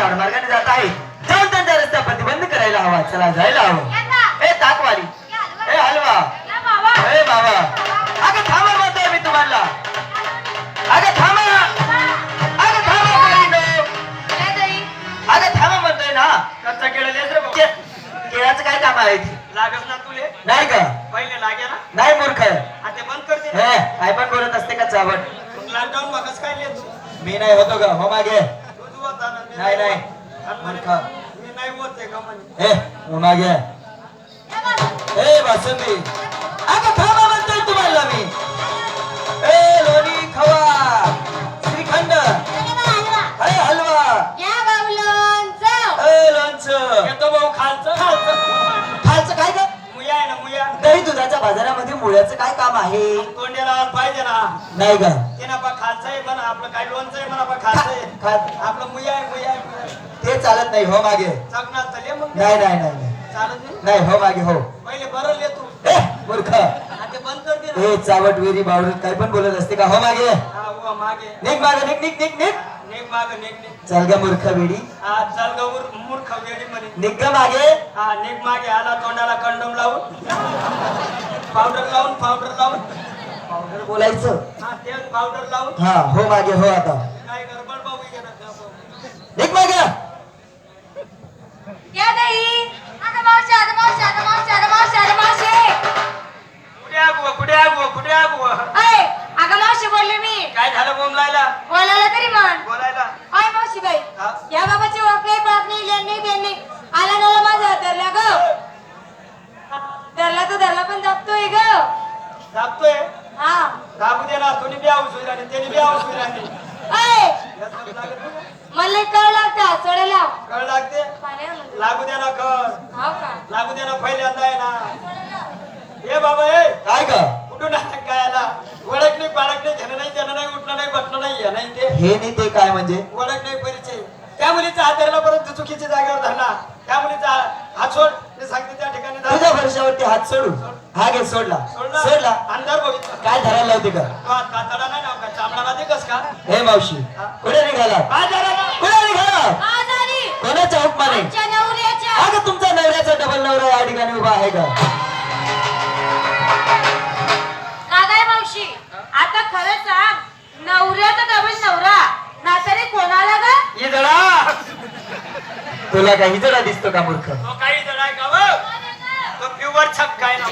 झाड मार्गाने जात आहे. जाऊन त्यांचा रस्ता प्रतिबंध करायला हवा. चला जायला हवं. ए ताकवाली. ए हलवा. ए बाबा अगं थांबा म्हणतोय मी तुम्हाला. अगं थांबा. अगं थांबा. अगं थांबा म्हणतोय ना. कच्चा केळं लेस रे भाऊ. के- केळाचं काय काम आहे ते? लागस ना तुले? नाही का? पहिले लागे ना. नाही मूर्ख. हा ते बंद करते हे काय पण बोलत असते का चावट लॉकडाऊन मागच काय लिहित मी नाही होतो का हो मागे. नाही, नाही. मी नाही होत आहे का म्हणे? ए हो मागे ए बासुंदी. बाजारामध्ये मुळ्याचं काय काम आहे? तोंड्याला आलं पाहिजे ना. नाही का? ते ना बा खालचं आहे आपलं काय लोणचं आहे म्हणा बा खालचं आहे खा- आपलं मुया आहे मुया आहे मुया आहे. ते चालत नाही हो मागे. मग. नाही नाही नाही नाही. चालत नाही? नाही हो मागे हो. पहिले बरं ले तू. ए मूर्ख. हा ते बंद कर दे ना. ए चावट वेरी बावडत काय पण बोलत असते का? हो मागे. हा उभा मागे. निघ मागे निघ निघ निघ निघ. नेक माग नेक नेक चल ग मूर्ख वेडी. हा चाल मूर्ख वेडी म्हणे. निघ ग मागे. हा नेक मागे. आला तोंडाला कंडम लावून. पावडर लावून पावडर लावून. पावडर बोलायचं? हा पावडर लावून. हा हो मागे हो आता. काय गडबड बाबू गेला का बाबू? निघ मागे कुठे आगू कुठे आगू कुठे आगू बोलले मी काय झालं बोंबलायला बोलायला तरी म्हण बोलायला आय मावशी बाई हा? या बाबाची ओळख नाही पाहत नाही लेण नाही देण नाही आला नाला माझा धरला ग धरला तर धरला पण दाबतोय ग दाबतोय हा दाबू दे ना तुम्ही बी आऊस आणि त्याने बी आऊस राहिली अय याचं लागत नाही. मला कळ लागता चढायला कळ लागते. लागू दे ना कळ. हाव का? लागू दे ना पहिल्यांदा आहे ना. ए बाबा ए काय ग कुठून काय आला ओळख नाही पाळख नाही घेणं नाही देणं नाही उठणं नाही बसणं नाही हे नाही ते. हे नाही ते काय म्हणजे? ओळख नाही परिचय. त्या मुलीचा हात धरला परत चुकीच्या जागेवर धरला त्या मुलीचा हात सोड. ते सांगते त्या ठिकाणी. तुझ्या वर्षावरती हात सोडू हा घे सोडला. सोडला. सोडला. अंधार बघितलं. काय धरायला का? हात का का हे मावशी कुठे निघाला? कुठे निघाला? कोणाच्या हुकमाने? अगं तुमचा नवऱ्याचा डबल नवरा या ठिकाणी उभा आहे का? कागाय मावशी आता खरं सांग नवऱ्याचा डबल नवरा. नातरी कोणाला ग? जडा तुला काही जरा दिसतो का मूर्ख तो काही जड आहे का बघ? तो प्युअर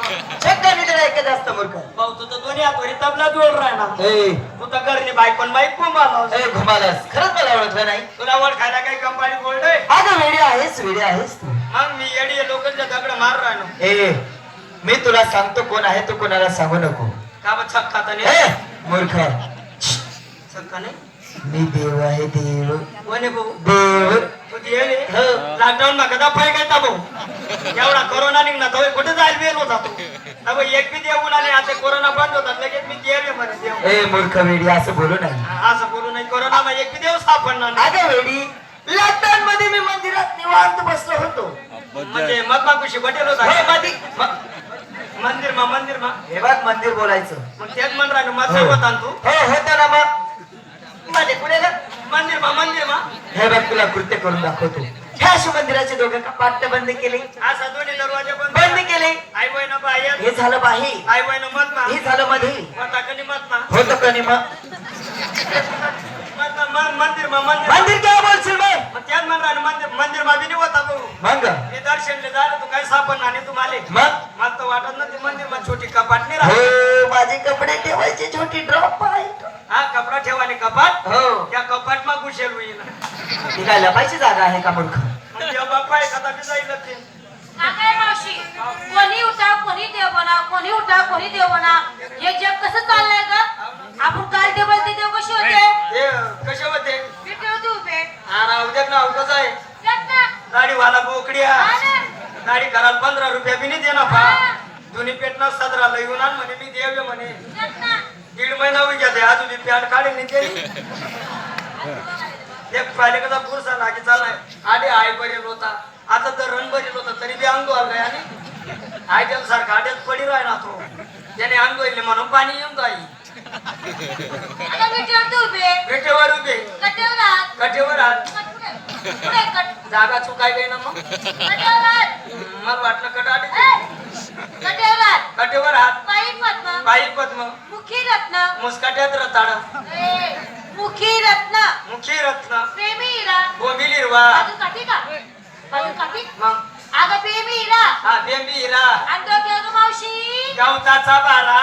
छक काय ना चक्क निघाला एकच असतं मूर्ख? भाऊ तू तर दोन्ही तबला जोड राहणार ए. तू तर घरनी बायकोन बाईक कोंबाला ए घुमालास. खरंच मला ओळखलं नाही. तुला वर खायला काही कंपनी गोल्ड आहे? अगं वेडी आहेस वेडी आहेस तू. मग मी येडी लोकांच्या दगड मार राहणार ए मी तुला सांगतो कोण आहे तो कोणाला सांगू नको. का बा छक खाता नाही? मूर्ख. छक का नाही? मी देव आहे देव। भाऊ देव हो. लॉकडाऊन मा कदा पाय काय भाऊ? एवढा कोरोना निघणार तो कुठे जाईल वेळ होता तो एक बी आता कोरोना बंद होतात लगेच मी देव आहे म्हणे देव ए मूर्ख वेडी असं बोलू नाही असं बोलू नाही कोरोना मा एक बी देव सापडणार नाही. अगं वेडी लॉकडाऊन मध्ये मी मंदिरात निवांत बसलो होतो. म्हणजे मग पटेल होता. मंदिर मा मंदिर मा. हे बघ मंदिर बोलायचं. मग तेच म्हण राहिलो होता तू? हो होता ना मग. मध्ये पुढे ग. मंदिर मा मंदिर मा. हे बघ तुला कृत्य करून दाखवतो. ह्या शिवमंदिराचे दोघं कपाट बंद केले? असा दोन्ही दरवाजे बंद. बंद केले. आई बहिण बाहेर हे झालं बाहेर आई मत ना हे झालं मध्ये मता कधी मत ना होतं मग मत मन- मंदिर मा मंदिर मंदिर काय बोलशील मग मग त्याच म्हण राहिलो मंदिर मंदिर मा बी नाही होता भाऊ. मग? मी दर्शनले झालं तू काय सापडणार नाही तुम्हाला मग? मला तर वाटत ना ते मंदिर मा छोटी कपाट नाही राहत हो माझे कपडे ठेवायची छोटी ड्रॉप आहे. कपडा ठेवाने कपाट हो. त्या कपाट मा घुसेल होईल ती काय लपायची जागा आहे का जेव्हा बाप्पा एखादा बी जाईल ते कागाय मावशी? कोणी उठा कोणी देव बना कोणी उठा कोणी देव बना. हे जग कसं चाललंय ग? आपण काल देव ते देव कशी होते? ते कसे होते? पीठ होते उभे. हा उद्या ना अवघच आहे. त्यात ना. दाढीवाला बोकड्या. हा. दाढी करायला पंधरा रुपया बी नाही देणार पा जुनी पेटना सदरा येऊन आण म्हणे मी देव म्हणे त्यात ना. दीड महिना होई घेते अजून पॅन्ट काढेल नाही तरी एक पालिकेचा पुरसा लागे चाललाय. आडे आय बरेल होता आता तर रण बरेल होता तरी बी अंग आलाय आणि आयडल सारखा आड्यात पडी ना तो. त्याने अंग होईल म्हणून पाणी येऊन जाईल. होते उभे पेटेवर उभे कटेवर हात. कटेवर आत. पुढे. पुढे जागा चुकाय गई ना मग? मला वाटलं कटेवर कटेवर हात पायी पद्म पायी पद्म मुखी रत्न मुस्काट्यात रताड ए, मुखी रत्न मुखी रत्न प्रेमी हिरा बोंबिल हिरवा बाजू काठी का? बाजू काठी? मग. अगं प्रेमी हिरा हा बेंबी हिरा आणि डोक्यावर गं मावशी. गवताचा बारा.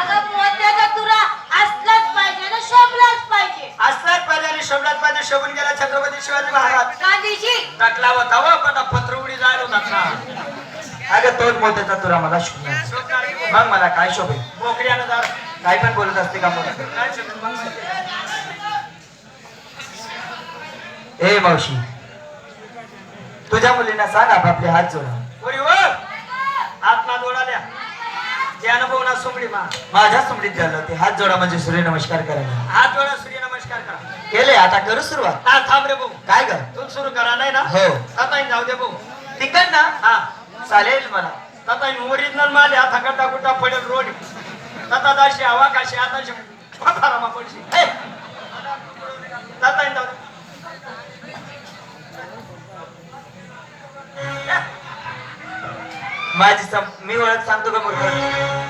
अगं मोत्याचा तुरा. असलाच पाहिजे ना शोभलाच पाहिजे. असलाच पाहिजे आणि शोभलाच पाहिजे. शोभून गेला छत्रपती शिवाजी महाराज. गांधीजी. टाकला होता व पटा पत्र उडी जायला होता अगं तोच मोत्याचा तुरा मला शोभला मग मला काय शोभेल? बोकड्यानं जा काय पण बोलत असते का मुलं. ए मावशी. तुझ्या मुलींना सांग आपापले हात जोडा. आत्मा बोवना सुमडी मा. माझ्या सुमडीत झालं होते हात जोडा म्हणजे सूर्यनमस्कार करायला. हात जोडा सूर्य नमस्कार करा. केले आता करू सुरुवात. हा थांब रे भाऊ. काय कर तू सुरू करा नाही ना? हो. ताताईन जाऊ दे भाऊ. तिकड ना हा. चालेल मला. ताताईन ओरिजिनल माल हात हकटा कुटा पडेल रोड. ताता दाशी हवा काशी आताशी पथारामा पडशी ए, ताताईन माझी सम- मी ओळख सांगतो का मुलगा